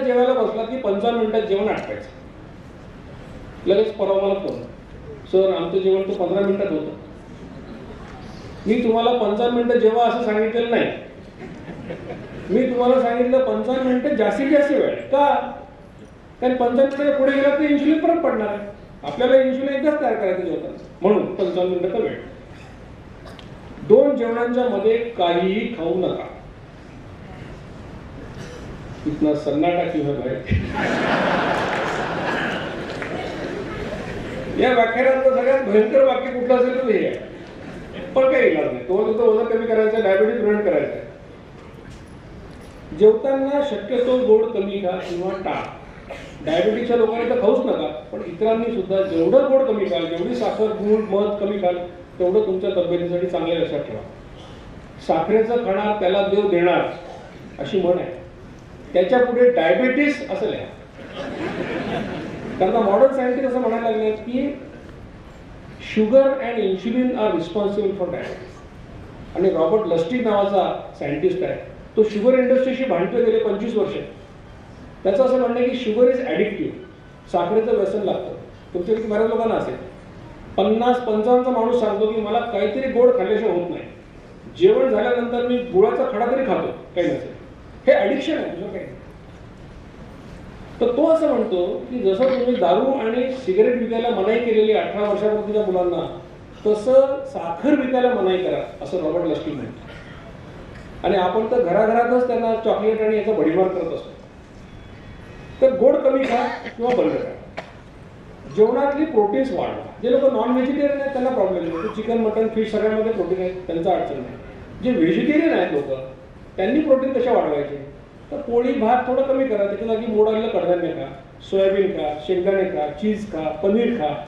जेवायला बसला की पंचावन्न मिनिटात जेवण आटवायचं लगेच परवा मला फोन. सर आमचं जेवण तर पंधरा मिनिटात होतं. मी तुम्हाला पंचावन्न मिनिटं जेव्हा असं सांगितलेलं नाही. मी तुम्हाला सांगितलं पंचावन्न मिनिटं जास्तीत जास्त वेळ का? कारण पंचावन्न मिनिटं पुढे गेला तर इन्शुलिन परत पडणार आहे. आपल्याला इन्शुलिन एकदाच तयार करायचं होतं. म्हणून पंचावन्न मिनिटाचा वेळ. दोन जेवणांच्या मध्ये काहीही खाऊ नका. इतना सन्नाटा क्यों है भाई? या व्याख्यानातलं सगळ्यात भयंकर वाक्य कुठलं असेल तर हे आहे. पण काही इलाज नाही. तो तुमचं वजन कमी करायचं डायबिटीज प्रिव्हेंट करायचं. जेवताना शक्यतो गोड कमी खा किंवा टाळ. डायबिटीसच्या लोकांनी तर खाऊच नका पण इतरांनी सुद्धा जेवढं गोड कमी खाल जेवढी साखर गुळ मध कमी खाल तेवढं तुमच्या तब्येतीसाठी चांगल्या लक्षात ठेवा. साखरेचं खाणार त्याला देव देणार अशी म्हण आहे. त्याच्या पुढे डायबेटीस असं लिहा. त्यांना मॉडर्न सायंटिस्ट असं म्हणायला लागले की sugar and insulin are responsible for diabetes आणि रॉबर्ट लस्टी नावाचा सायंटिस्ट आहे. तो शुगर इंडस्ट्रीशी भांडतोय गेले पंचवीस वर्ष. त्याचं असं म्हणणं आहे की शुगर इज ॲडिक्टिव्ह साखरेचं व्यसन लागतं. तुमच्यापैकी बऱ्याच लोकांना असेल. पन्नास पंचावन्नचा माणूस सांगतो की मला काहीतरी गोड खाल्ल्याशिवाय होत नाही. जेवण झाल्यानंतर मी गुळाचा खडा तरी खातो. काही नसेल. हे ॲडिक्शन आहे दुसरं काही. तर तो असं म्हणतो की जसं तुम्ही दारू आणि सिगरेट विकायला मनाई केलेली अठरा वर्षापूर्वीच्या मुलांना तसं साखर विकायला मनाई करा असं रॉबर्ट लस्टी म्हणतो आणि आपण तर घराघरातच त्यांना चॉकलेट आणि याचा भडीमार करत असतो. तर गोड कमी खा किंवा बंद करा. जेवणातली प्रोटीन्स वाढवा. जे लोक नॉन व्हेजिटेरियन आहेत त्यांना प्रॉब्लेम नाही. चिकन मटन फिश सगळ्यामध्ये प्रोटीन आहे त्यांचा अडचण नाही. जे व्हेजिटेरियन आहेत लोक त्यांनी प्रोटीन कशा वाढवायचे? तर पोळी भात थोडं कमी करा त्याच्या जागी मोड आलेलं कडधान्य खा सोयाबीन खा शेंगदाणे खा चीज खा पनीर खा.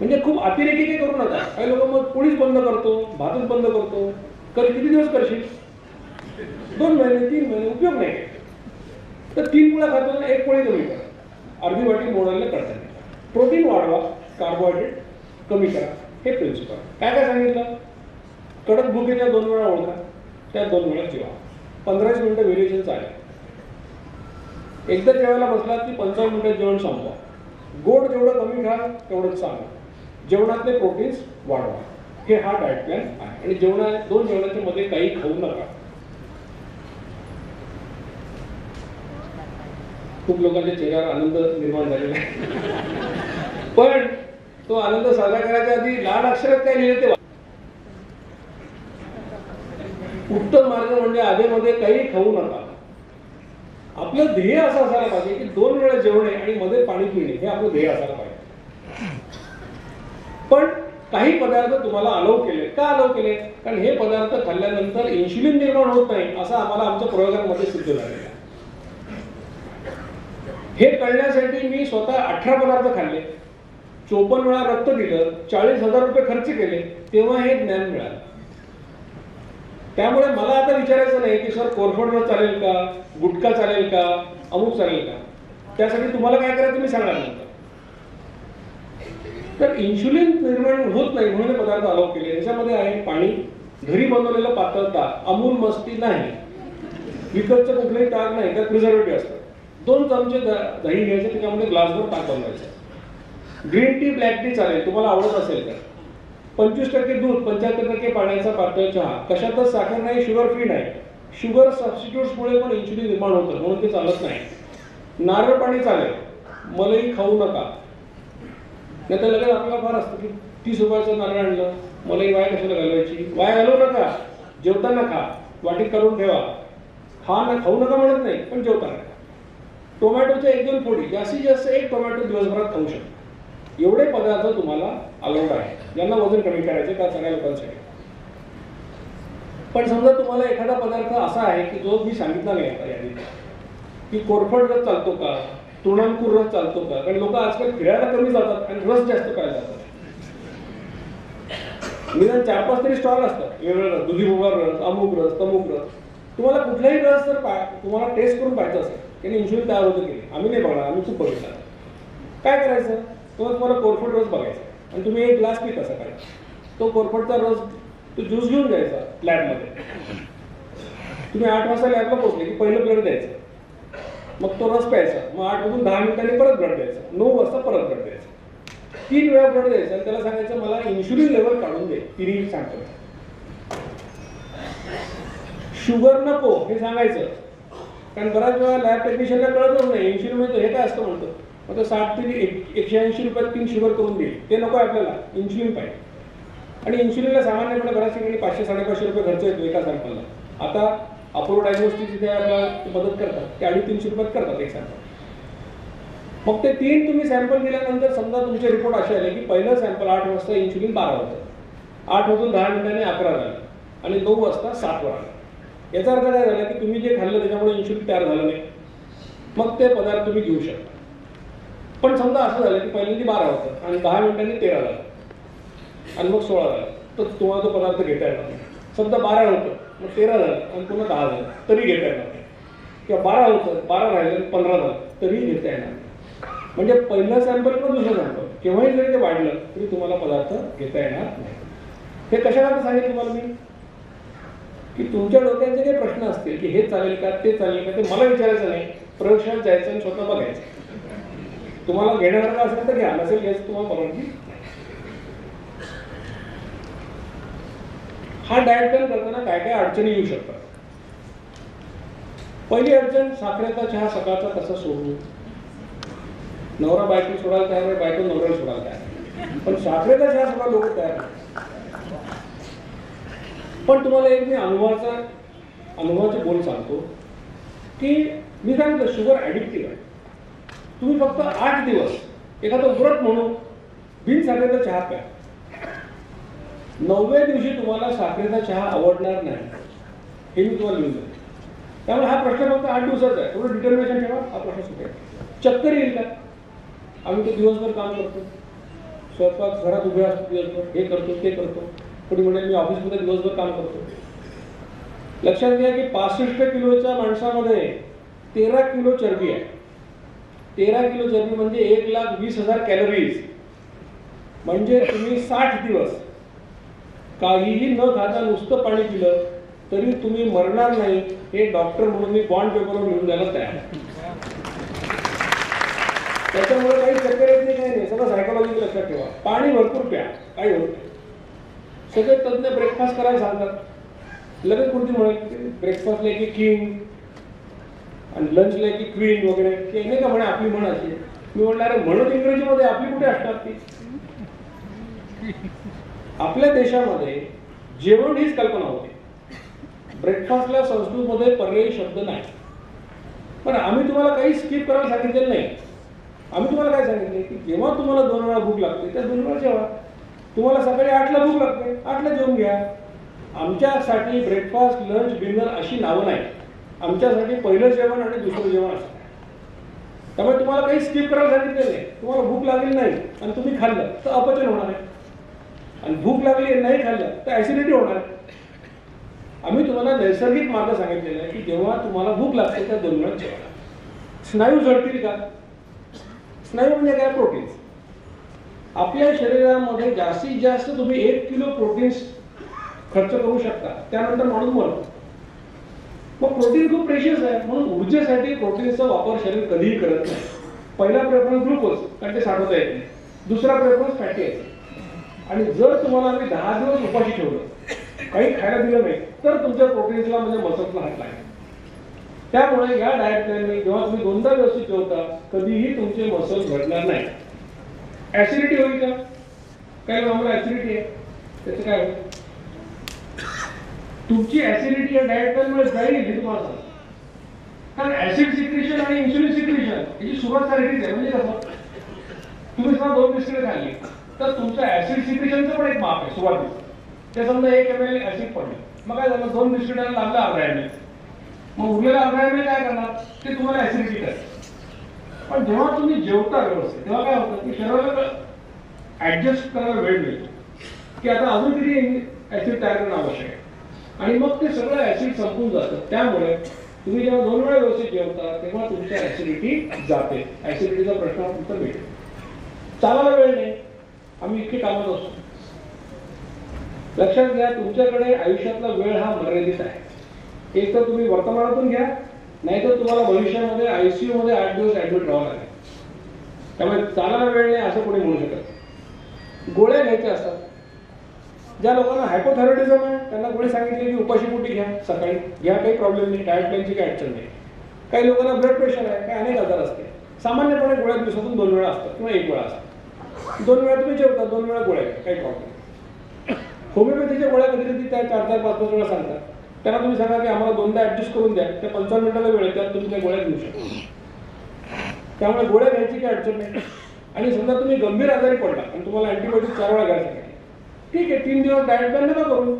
म्हणजे खूप अतिरेकी काही करू नका. काही लोक मग पोळीच बंद करतो भातच बंद करतो. कधी किती दिवस करशील? दोन महिने तीन महिने उपयोग नाही. तर तीन पोळ्या खातो एक पोळी कमी करा. अर्धी वाटी मोडायला कडधान्य प्रोटीन वाढवा कार्बोहायड्रेट कमी करा. हे प्रिन्सिपल काय काय सांगितलं? कडक भुकेच्या दोन वेळा ओळखा. त्या दोन मिनिट जेवा पंधराच मिनिटं व्हेरिएशन चालेल. एकदा जेवायला बसलात की पंचावन्न मिनिटात जेवण संपवा. गोड जेवढं कमी खा तेवढंच चांगलं जेवणातले प्रोटीन्स वाढवा. हे हा डायट प्लॅन आहे. आणि जेवणा दोन जेवणाच्या मध्ये काही खाऊ नका. खूप लोकांच्या चेहऱ्यावर आनंद निर्माण झालेला आहे. पण तो आनंद साजरा करायच्या आधी लहान अक्षरात काय लिहिले ते उत्तम मार्ग म्हणजे आधेमध्ये काही खाऊ नका. आपलं ध्येय असं असायला पाहिजे की दोन वेळा जेवणे आणि मध्ये पाणी पिणे हे आपलं ध्येय असायला पाहिजे. पण काही पदार्थ तुम्हाला अलाव केले. का अलाव केले? कारण हे पदार्थ खाल्ल्यानंतर इन्शुलिन निर्माण होत नाही असं आम्हाला आमच्या प्रयोगांमध्ये सिद्ध झालेलं आहे. हे कळण्यासाठी मी स्वतः अठरा पदार्थ खाल्ले. चोपन्न वेळा रक्त दिलं चाळीस हजार रुपये खर्च केले तेव्हा हे ज्ञान मिळालं. त्यामुळे मला आता विचारायचं नाही की सर कोरफड रस चालेल का? गुटखा चालेल का? अमुक चालेल का? त्यासाठी तुम्हाला काय करायचं मी सांगणार नंतर तर इन्शुलिन निर्माण होत नाही म्हणून पदार्थ अलाव केले. याच्यामध्ये आहे पाणी घरी बनवलेलं पातळता अमूल मस्ती नाही. विकतचं कुठलंही ताक नाही तर प्रिझर्वेटिव्ह असतं. दोन चमचे द- दही घ्यायचे त्याच्यामध्ये ग्लासभर ताक बनवायचं. ग्रीन टी ब्लॅक टी चालेल. तुम्हाला आवडत असेल तर. पंचवीस टक्के दूध पंच्याहत्तर टक्के पाण्याचा पातळ चहा. कशातच साखर नाही शुगर फ्री नाही. शुगर सबस्टिट्यूट्समुळे पण इन्शुलिन निर्माण होतं म्हणून ते चालत नाही. नारळ पाणी चालेल मलई खाऊ नका. नाही तर लगेच आपल्याला फार असतं की तीस रुपयाचं नारळ आणलं मलई वाया कशाला घालवायची? वाया घालवू नका. जेवताना खा. वाटीत काढून ठेवा. हा ना खाऊ नका म्हणत नाही पण जेवताना खा. टोमॅटोच्या एक दोन फोडी जास्तीत जास्त एक टोमॅटो दिवसभरात खाऊ शकतो. एवढे पदार्थ तुम्हाला अलाउड आहे. ज्यांना वजन कमी करायचे का सगळ्या लोकांसाठी? पण समजा तुम्हाला एखादा पदार्थ असा आहे की जो मी सांगितला नाही आता यादीत की कोरफड रस चालतो का तृणांकूर रस चालतो का? कारण लोक आजकाल फिरायला कमी जातात आणि रस जास्त प्यायला जातात. निदान चार पाच तरी स्टॉल असतात वेगळं रस दुधी भोगा रस अमुक रस तमुक रस तुम्हाला कुठलाही रस जर पा तुम्हाला टेस्ट करून पाहायचं असेल त्याने इन्शुलिन तयार होतं की आम्ही नाही बघणार आम्ही खूप बघितलं. काय करायचं? तेव्हा तुम्हाला कोरफड रस बघायचा आणि तुम्ही एक ग्लास पिता सकाळी. तो कोरफडचा रस तो ज्यूस घेऊन जायचा लॅबमध्ये तुम्ही आठ वाजता लॅबला पोहोचले की पहिलं ब्लड द्यायचं. मग तो रस प्यायचा. मग आठ वाजून दहा मिनिटांनी परत ब्लड द्यायचा. नऊ वाजता परत ब्लड द्यायचा. तीन वेळा ब्लड द्यायचं आणि त्याला सांगायचं मला इन्शुलिन लेवल काढून दे. तिन्ही सांगतो शुगर नको हे सांगायचं. कारण बऱ्याच वेळा लॅब टेक्निशियनला कळतच नाही. इन्शुलिन म्हणजे हे काय असतं म्हणतो? मग तो साठ ते एक एकशे ऐंशी रुपयात तीन शुगर करून देईल. ते नको आहे आपल्याला. इन्शुलिन पाहिजे. आणि इन्शुलिनला सामान्यपणे बऱ्याच ठिकाणी पाचशे साडेपाचशे रुपये खर्च येतो एका सॅम्पलला आता अपोलो डायग्नोस्टिक जिथे आपल्याला मदत करतात. ते अडीच तीनशे रुपयात करतात एक सॅम्पल मग ते तीन तुम्ही सॅम्पल दिल्यानंतर समजा तुमचे रिपोर्ट असे आले की पहिलं सॅम्पल आठ वाजता इन्शुलिन बारा होतं. आठ वाजून दहा मिनिटांनी अकरा झालं. आणि नऊ वाजता सात वर आलं. याचा अर्थ काय झाला की तुम्ही जे खाल्लं त्याच्यामुळे इन्शुलिन तयार झालं नाही. मग ते पदार्थ तुम्ही घेऊ शकता. पण समजा असं झालं की पहिल्यांदा बारा होतं आणि दहा मिनिटांनी तेरा झालं. आणि मग सोळा झाला. तर तुम्हाला तो पदार्थ घेता येणार नाही. समजा बारा होतं मग तेरा झालं आणि पुन्हा दहा झालं. तरी घेता येणार नाही. किंवा बारा होतं बारा राहिलं पंधरा झालं. तरी घेता येणार म्हणजे पहिलं सॅम्पल पण दुसरं सॅम्पल केव्हाही जरी ते वाढलं तरी तुम्हाला पदार्थ घेता येणार नाही. हे कशाला सांगेल तुम्हाला मी? की तुमच्या डोक्याचे काही प्रश्न असतील की हे चालेल का ते चालेल का ते मला विचारायचं नाही. प्रयोगशाळेत जायचं आणि स्वतः बघायचं. तुम्हाला घेण्यासारखं असेल तर घ्या नसेल घ्यायचं तुम्हाला परवानगी हा डाएट प्लॅन करताना काय काय अडचणी येऊ शकतात? पहिली अडचण साखरेचा चहा सकाळचा कसा सोडू? नवरा बायको सोडायला तयार आहे बायको नवऱ्याला सोडायला तयार पण साखरेचा चहा सुद्धा लोक तयार पण तुम्हाला एक मी अनुभवाचा अनुभवाचे बोल सांगतो की मी सांगितलं शुगर ॲडिक्टिव्ह आहे. तुम्ही फक्त आठ दिवस एखादं व्रत म्हणून बिन साखरेचा चहा प्या. नवव्या दिवशी तुम्हाला साखरेचा चहा आवडणार नाही. हे मी तुम्हाला लिहून देतो. त्यामुळे हा प्रश्न फक्त आठ दिवसाचा आहे. थोडं डिटर्मिनेशन ठेवा हा प्रश्न सुटेल चक्कर येईल का? आम्ही तो दिवसभर काम करतो. स्वयंपाक घरात उभे असतो दिवसभर. हे करतो ते करतो. कोणी म्हणेल मी ऑफिसमध्ये दिवसभर काम करतो. लक्षात घ्या की पासष्ट किलोच्या माणसामध्ये तेरा किलो चरबी आहे. तेरा किलो चरबी म्हणजे एक लाख वीस हजार कॅलरीज म्हणजे तुम्ही साठ दिवस काहीही न खाता नुसतं पाणी पिलं तरी तुम्ही मरणार नाही हे डॉक्टर म्हणून मी बॉन्ड पेपरवर लिहून द्यायला तयार त्याच्यामुळे काही चक्कर येत नाही काही नाही. सगळं सायकोलॉजी लक्षात ठेवा. पाणी भरपूर प्या. काही होत नाही. सगळे तज्ज्ञ ब्रेकफास्ट करायला सांगतात. लगेच कोणती म्हणे ब्रेकफास्टला की किंग आणि लंचला की क्वीन वगैरे ते नाही का म्हणे आपली म्हण अशी. मी म्हणणार म्हणत इंग्रजीमध्ये आपली कुठे असतात ती? आपल्या देशामध्ये जेवण हीच कल्पना होती. ब्रेकफास्टला संस्कृतमध्ये पर्यायी शब्द नाही. पण आम्ही तुम्हाला काही स्किप करायला सांगितलेलं नाही. आम्ही तुम्हाला काय सांगितले? की जेव्हा तुम्हाला दोन वेळा भूक लागते त्या दोन वेळा जेवा. तुम्हाला सकाळी आठला भूक लागते आठला जेवून घ्या. आमच्यासाठी ब्रेकफास्ट लंच डिनर अशी नावं नाही आमच्यासाठी पहिलं जेवण आणि दुसरं जेवण असतं. त्यामुळे तुम्हाला काही स्किप करायला सांगितलेलं नाही. तुम्हाला भूक लागली नाही आणि तुम्ही खाल्लं तर अपचन होणार आहे. आणि भूक लागली नाही खाल्लं तर ॲसिडिटी होणार आहे. आम्ही तुम्हाला नैसर्गिक मार्ग सांगितलेला आहे की जेव्हा तुम्हाला भूक लागते त्या दोन वेळा जेवा. स्नायू जळतील का? स्नायू म्हणजे काय? प्रोटीन्स आपल्या शरीरामध्ये जास्तीत जास्त तुम्ही एक किलो प्रोटीन्स खर्च करू शकता. त्यानंतर माणूस मरतो. मग प्रोटीन खूप प्रेशियस आहे. म्हणून ऊर्जेसाठी प्रोटीनचा वापर शरीर कधीही करत नाही. पहिला प्रेफरन्स ग्लुकोज कारण ते साठवता येत नाही. दुसरा प्रेफरन्स फॅटी आहे आणि जर तुम्हाला आम्ही दहा दिवस उपाशी ठेवलं काही खायला दिलं नाही तर तुमच्या प्रोटीन्सला म्हणजे मसल्सला हात लागेल. त्यामुळे या डाएट प्लॅनने जेव्हा तुम्ही दोनदा व्यवस्थित ठेवता कधीही तुमचे मसल घडणार नाही. ऍसिडिटी होईल का? काय आम्हाला ऍसिडिटी आहे. त्याचं काय होईल? तुमची ऍसिडिटी या डायट प्लॅनमुळे जाईल हे तुम्हाला कारण ऍसिड सिक्रेशन आणि इन्सुलिन सिक्रेशन याची सुरुवात सारखीच आहे म्हणजे कसं? तुम्ही समजा दोन बिस्किट खाल्ली तर तुमचं ऍसिड सिक्रेशनचं पण एक माप आहे सुरुवातीचं ते समजा एक एम एल ऍसिड पडलं. मग काय झालं? दोन बिस्किटाला लागलं अर्धा एम एल मग उरलेलं अर्धा एम एल काय करणार? ते तुम्हाला ऍसिडिटी करेल. पण जेव्हा तुम्ही जेवता व्यवस्थित तेव्हा काय होतं की शरीराला ऍडजस्ट करायला वेळ मिळतो. की आता अजून किती ऍसिड तयार करणं आवश्यक आहे? आणि मग ते सगळं ऍसिड संपून जातं. त्यामुळे तुम्ही जेव्हा दोन वेळा व्यवस्थित जेवता तेव्हा तुमच्या ऍसिडिटी जाते. ऍसिडिटीचा प्रश्न तुमचा मिळेल. चालायला वेळ नाही. आम्ही इतके कामात असतो. लक्षात घ्या तुमच्याकडे आयुष्यातला वेळ हा मर्यादित आहे. एक तर तुम्ही वर्तमानातून घ्या नाहीतर तुम्हाला भविष्यामध्ये आयसीयू मध्ये आठ दिवस ऍडमिट राहावं लागेल. त्यामुळे चालायला वेळ नाही असं कोणी म्हणू शकत गोळ्या घ्यायच्या असतात. ज्या लोकांना हायपोथायरॉइडिझम आहे त्यांना पुढे सांगितले की उपाशी पोटी घ्या सकाळी. घ्या काही प्रॉब्लेम नाही डायट प्लॅनची काही अडचण नाही. काही लोकांना ब्लड प्रेशर आहे काही अनेक आजार असते. सामान्यपणे गोळ्या दिवसातून दोन वेळा असतात किंवा एक वेळा असतात. दोन वेळा तुम्ही जेवता दोन वेळा गोळ्या काही प्रॉब्लेम होमिओपॅथीच्या गोळ्या कधी त्या चार चार पाच पाच वेळा सांगतात. त्यांना तुम्ही सांगा की आम्हाला दोनदा ऍडजस्ट करून द्या. त्या पंचावन्न मिनिटाला वेळ त्यात तुम्ही त्या गोळ्या घेऊ शकता. त्यामुळे गोळ्या घ्यायची काही अडचण नाही. आणि समजा तुम्ही गंभीर आजारी पडला आणि तुम्हाला अँटीबायोटिक चार वेळा घ्यायला ठीक आहे तीन दिवस डायट प्लॅन नका करू.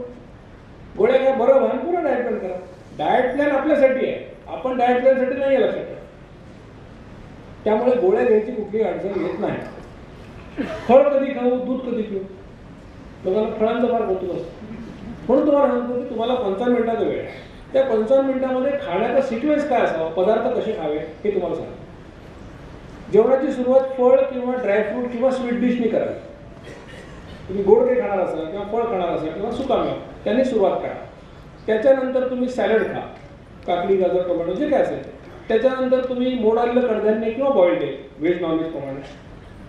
गोळ्या घ्या बरं व्हा पुन्हा डाएट प्लॅन करा. डाएट प्लॅन आपल्यासाठी आहे. आपण डाएट प्लॅनसाठी नाही आहे लक्षात त्यामुळे गोळ्या घ्यायची कुठलीही अडचण येत नाही. फळ कधी खाऊ दूध कधी पिऊ? लोकांना फळांचा फार कौतुक असतं. म्हणून तुम्हाला सांगतो की तुम्हाला पंचावन्न मिनिटाचा वेळ आहे. त्या पंचावन्न मिनिटामध्ये खाण्याचा सिक्वेन्स काय असावा पदार्थ कसे खावे हे तुम्हाला सांगा जेवणाची सुरुवात फळ किंवा ड्रायफ्रूट किंवा स्वीट डिशनी करावी तुम्ही गोड काही खाणार असाल किंवा फळ खाणार असाल किंवा सुकामेवा त्याने सुरुवात करा. त्याच्यानंतर तुम्ही सॅलड खा. काकडी गाजर टोमॅटो जे काय असेल. त्याच्यानंतर तुम्ही मोड आलेलं कडधान्य किंवा बॉईल्ड एग व्हेज नॉनव्हेज प्रमाणे.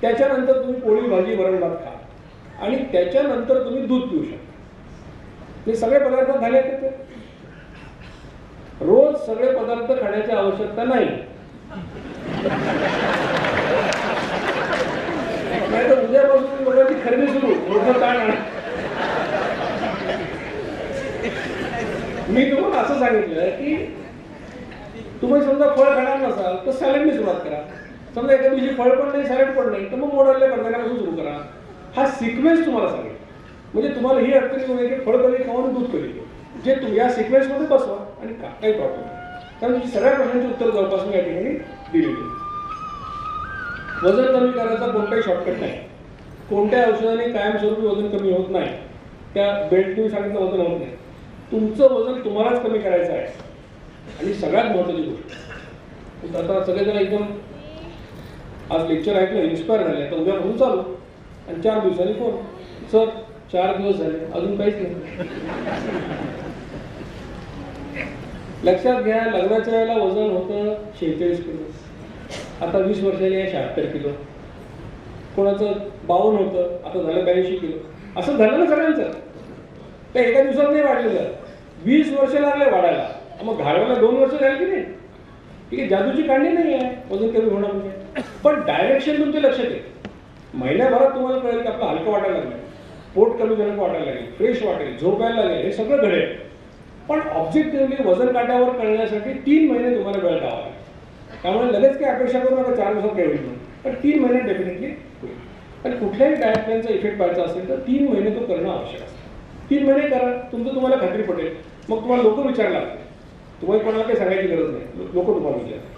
त्याच्यानंतर तुम्ही पोळी भाजी वरण भात खा. आणि त्याच्यानंतर तुम्ही दूध पिऊ शकता. हे सगळे पदार्थ झाले ते? रोज सगळे पदार्थ खाण्याची आवश्यकता नाही तर उद्यापासून लोकांची खरेदी सुरू मोठं ताण आहे. मी तुम्हाला असं सांगितलं की तुम्ही समजा फळ खाणार नसाल तर सॅलडने सुरुवात करा. समजा एका दिवशी फळ पण नाही सॅलड पण नाही तर मग मोडल्या कडधान्यापासून सुरू करा. हा सिक्वेन्स तुम्हाला सांगेल. म्हणजे तुम्हाला ही अडचणी होईल की फळ कधी खाऊ आणि दूध कधी जे तुम्ही या सिक्वेन्समध्ये बसवा आणि का काही प्रॉब्लेम नाही. कारण तुमची सगळ्या प्रश्नांची उत्तर जवळपास या ठिकाणी दिली आहेत. वजन कमी करायचा कोणताही शॉर्टकट नाही. कोणत्या औषधाने कायमस्वरूपी वजन कमी होत नाही. त्या बेल्ट तुम्ही सांगितलं वजन होत नाही. तुमचं वजन तुम्हालाच कमी करायचं आहे. आणि सगळ्यात महत्त्वाची गोष्ट. आता सगळेजण एकदम आज लेक्चर ऐकलं इन्स्पायर झाले. आता उद्यापासून चालू. आणि चार दिवसांनी फोन. सर चार दिवस झाले. अजून काहीच नाही. लक्षात घ्या लग्नाच्या वेळेला वजन होतं शेहेचाळीस किलो. आता वीस वर्षाने शहात्तर किलो. कोणाचं बावन्न होतं आता झालं ब्याऐंशी किलो. असं झालं ना सगळ्यांचं. ते एका दिवसात नाही वाढलेलं. वीस वर्ष लागले वाढायला. मग घालवायला दोन वर्ष झाली की नाही? ठीक आहे जादूची काढणी नाही आहे. वजन कमी होणं म्हणजे पण डायरेक्शन तुमच्या लक्षात येईल महिन्याभरात तुम्हाला कळेल की आपलं हलकं वाटायला लागलं. पोट कमी झालं वाटायला लागेल. फ्रेश वाटेल. झोपायला लागेल. हे सगळं घडेल. पण ऑब्जेक्टिव्हली म्हणजे वजन काट्यावर कळण्यासाठी तीन महिने तुम्हाला वेळ द्यावा लागेल. त्यामुळे लगेच काही अपेक्षा करू नका चार दिवसात काही होईल पण तीन महिने डेफिनेटली होईल. आणि कुठल्याही डायट प्लॅनचा इफेक्ट पाहायचा असेल तर तीन महिने तो करणं आवश्यक असतं. तीन महिने करा तुमचं तुम्हाला खात्री पडेल मग तुम्हाला लोक विचारणार. तुम्हाला कोणाला काही सांगायची गरज नाही. लोक तुम्हाला विचारतात